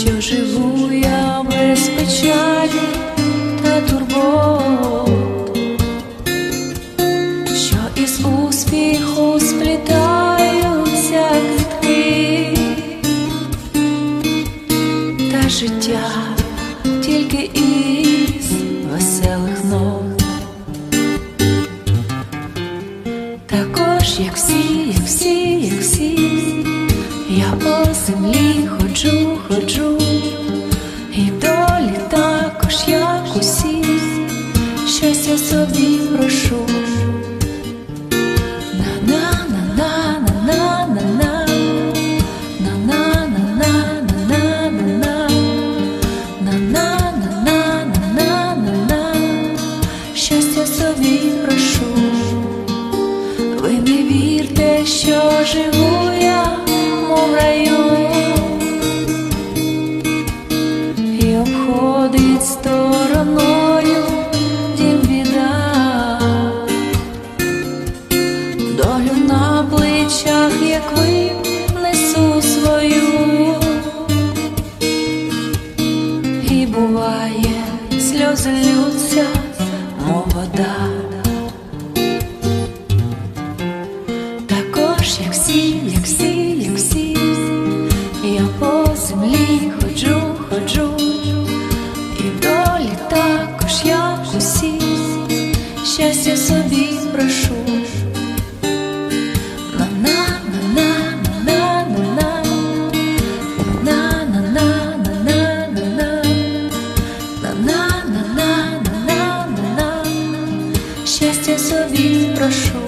що живу я без печалі та турбот, що із успіху сплітаються квітки, та життя тільки із веселих ног. також, як всі, як всі, як всі, я по землі. Вірте, що живу я, мов раю, і обходить стороною дім біда, долю на плечах, як ви несу свою, і буває сльози лються, мов вода. як всі, як всі, як всі, я по землі ходжу, ходжу, і долі також як усі, щастя собі прошу. Щастя собі прошу.